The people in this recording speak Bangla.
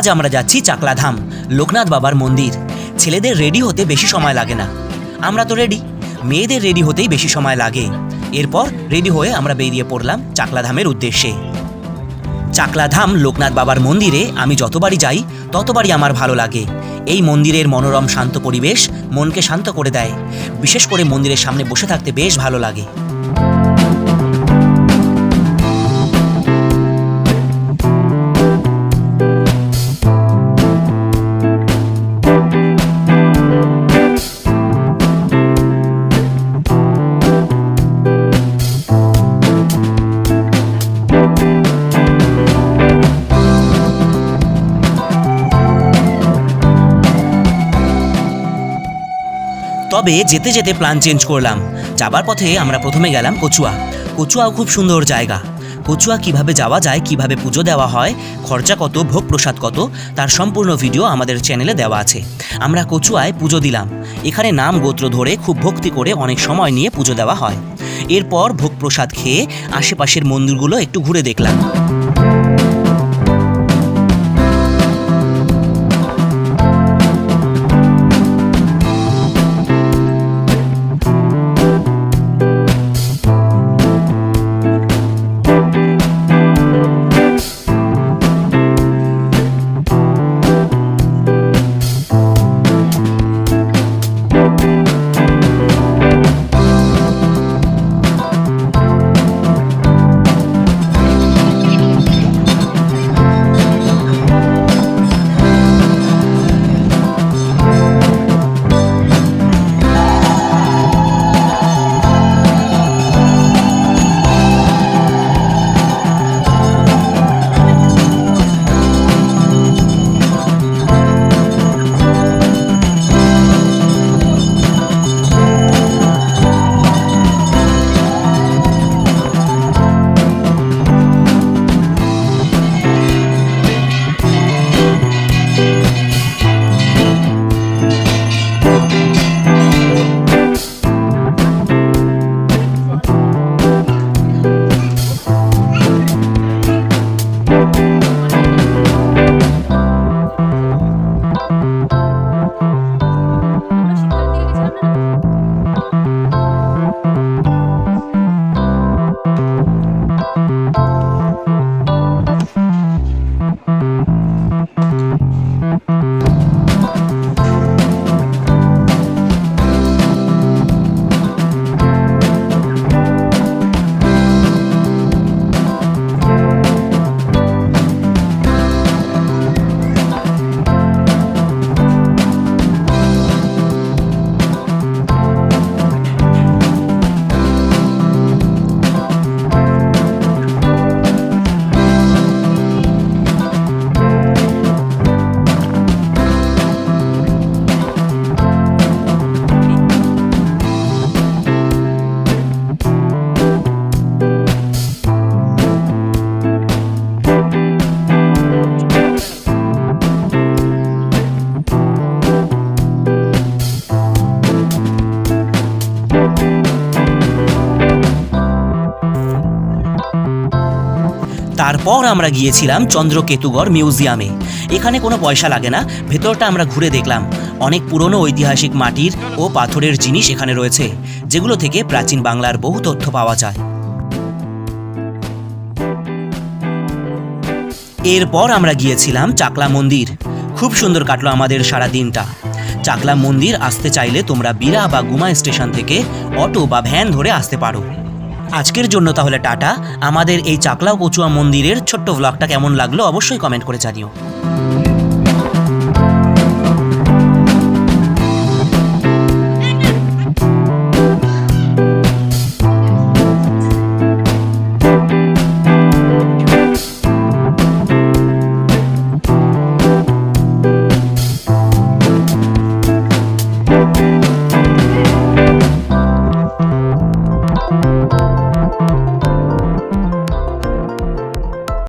আজ আমরা যাচ্ছি চাকলাধাম, লোকনাথ বাবার মন্দির। ছেলেদের রেডি হতে বেশি সময় লাগে না। আমরা তো রেডি মেয়েদের রেডি হতেই বেশি সময় লাগে। এরপর রেডি হয়ে আমরা বেরিয়ে পড়লাম চাকলাধামের উদ্দেশ্যে। চাকলাধাম, লোকনাথ বাবার মন্দিরে আমি যতবারই যাই, ততবারই আমার ভালো লাগে। এই মন্দিরের মনোরম, শান্ত পরিবেশ মনকে শান্ত করে দেয়। বিশেষ করে মন্দিরের সামনে বসে থাকতে বেশ ভালো লাগে। তবে যেতে যেতে প্ল্যান চেঞ্জ করলাম। যাবার পথে আমরা প্রথমে গেলাম কচুয়া। কচুয়াও খুব সুন্দর জায়গা। কচুয়া কীভাবে যাওয়া যায়, কীভাবে পুজো দেওয়া হয়, খরচা কত, ভোগ প্রসাদ কত, তার সম্পূর্ণ ভিডিও আমাদের চ্যানেলে দেওয়া আছে। আমরা কচুয়ায় পুজো দিলাম। এখানে নাম গোত্র ধরে খুব ভক্তি করে অনেক সময় নিয়ে পুজো দেওয়া হয়। এরপর ভোগ প্রসাদ খেয়ে আশেপাশের মন্দিরগুলো একটু ঘুরে দেখলাম। তারপর আমরা গিয়েছিলাম চন্দ্রকেতুগড় মিউজিয়ামে। এখানে কোনো পয়সা লাগে না, ভেতরটা আমরা ঘুরে দেখলাম। অনেক পুরনো ঐতিহাসিক মাটির ও পাথরের জিনিস এখানে রয়েছে, যেগুলো থেকে প্রাচীন বাংলার বহু তথ্য পাওয়া যায়। এরপর আমরা গিয়েছিলাম চাকলা মন্দির। খুব সুন্দর কাটলো আমাদের সারা দিনটা। চাকলা মন্দির আসতে চাইলে তোমরা বিরা বা গুমা স্টেশন থেকে অটো বা ভ্যান ধরে আসতে পারো। আজকের জন্য তাহলে টাটা। আমাদের এই চাকলা কচুয়া মন্দিরের ছোট্ট ব্লগটা কেমন লাগল অবশ্যই কমেন্ট করে জানিও।